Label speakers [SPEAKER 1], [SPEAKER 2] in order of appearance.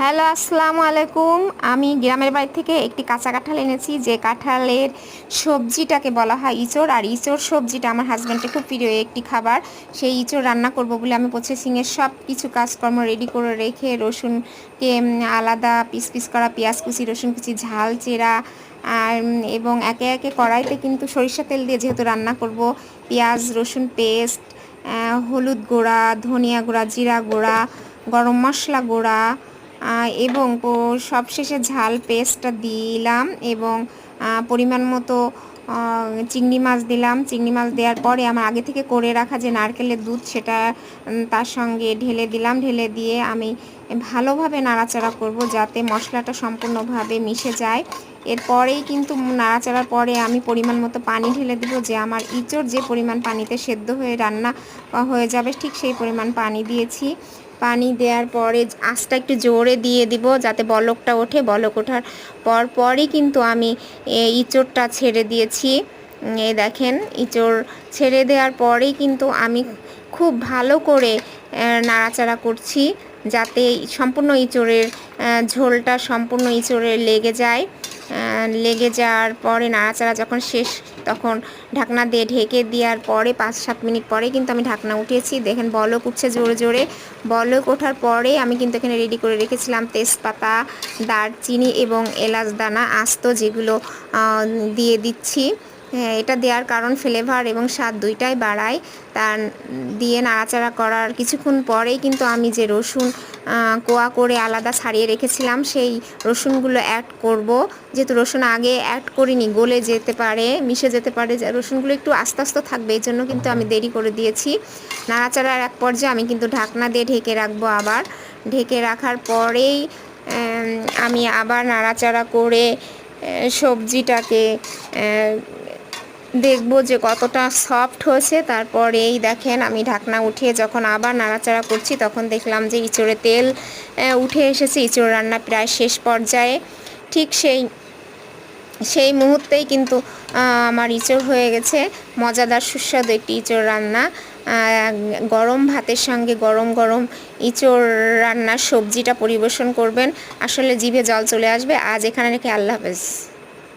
[SPEAKER 1] Hello, আসসালামু আলাইকুম। আমি গ্রামের বাড়ি থেকে একটি কাঁচা কাঁঠাল এনেছি, যে কাঁঠালের সবজিটাকে বলা হয় ইঁচড়। আর ইঁচড় সবজিটা আমার হাজব্যান্ডের খুব প্রিয় একটি খাবার। সেই ইঁচড় রান্না করব বলে আমি প্রসেসিংয়ের সব কিছু কাজকর্ম রেডি করে রেখে রসুনকে আলাদা পিস পিস করা পেঁয়াজ কুচি, রসুন কুচি, ঝাল, চেরা, আর এবং একে একে কড়াইতে কিন্তু সরিষা তেল দিয়ে যেহেতু রান্না করব, পেঁয়াজ, রসুন পেস্ট হলুদ গুঁড়া, ধনিয়া গুঁড়া, জিরা গুঁড়া, গরম মশলা গুঁড়া এবং সবশেষে ঝাল পেস্টটা দিলাম এবং পরিমাণ মতো চিংড়ি মাছ দিলাম। চিংড়ি মাছ দেওয়ার পরে আমার আগে থেকে করে রাখা যে নারকেলের দুধ সেটা তার সঙ্গে ঢেলে দিলাম। ঢেলে দিয়ে আমি ভালোভাবে নাড়াচাড়া করব যাতে মশলাটা সম্পূর্ণভাবে মিশে যায়। এরপরেই কিন্তু নাড়াচাড়ার পরে আমি পরিমাণ মতো পানি ঢেলে দেবো যে আমার ইঁচড় যে পরিমাণ পানিতে সেদ্ধ হয়ে রান্না হয়ে যাবে ঠিক সেই পরিমাণ পানি দিয়েছি। পানি দেওয়ার পরে আঁচটা একটু জোরে দিয়ে দিব যাতে বলকটা ওঠে। বলক ওঠার পর পরই কিন্তু আমি ইঁচড়টা ছেড়ে দিয়েছি। এই দেখেন, ইঁচড় ছেড়ে দেওয়ার পরেই কিন্তু আমি খুব ভালো করে নাড়াচাড়া করছি। যাতে সম্পূর্ণ ইঁচড়ের ঝোলটা সম্পূর্ণ ইঁচড়ে লেগে যায়। লেগে যাওয়ার পরে নাড়াচাড়া যখন শেষ, তখন ঢাকনা দিয়ে ঢেকে দেওয়ার পরে পাঁচ সাত মিনিট পরে কিন্তু আমি ঢাকনা উঠিয়েছি। দেখেন বলক উঠছে জোরে জোরে। বলক ওঠার পরে আমি কিন্তু এখানে রেডি করে রেখেছিলাম তেজপাতা, দারচিনি এবং এলাচ দানা, আস্ত যেগুলো দিয়ে দিচ্ছি। এটা দেওয়ার কারণ ফ্লেভার এবং স্বাদ দুইটাই বাড়ায়। তার দিয়ে নাড়াচাড়া করার কিছুক্ষণ পরেই কিন্তু আমি যে রসুন কোয়া করে আলাদা ছাড়িয়ে রেখেছিলাম, সেই রসুনগুলো অ্যাড করব। যেহেতু রসুন আগে অ্যাড করিনি, গলে যেতে পারে, মিশে যেতে পারে, যে রসুনগুলো একটু আস্তে আস্তে থাকবে, এই জন্য কিন্তু আমি দেরি করে দিয়েছি। নাড়াচাড়ার এক পর্যায়ে আমি কিন্তু ঢাকনা দিয়ে ঢেকে রাখব আবার। ঢেকে রাখার পরেই আমি আবার নাড়াচাড়া করে সবজিটাকে দেখব যে কতটা সফট হয়েছে। তারপরে এই দেখেন, আমি ঢাকনা উঠিয়ে যখন আবার নাড়াচাড়া করছি, তখন দেখলাম যে ইঁচড়ে তেল উঠে এসেছে। ইঁচড় রান্না প্রায় শেষ পর্যায়ে। ঠিক সেই সেই মুহূর্তেই কিন্তু আমার ইঁচড় হয়ে গেছে। মজাদার সুস্বাদু একটি ইঁচড় রান্না। গরম ভাতের সঙ্গে গরম গরম ইঁচড় রান্নার সবজিটা পরিবেশন করবেন। আসলে জিভে জল চলে আসবে। আজ এখানে রেখে আল্লাহ হাফেজ।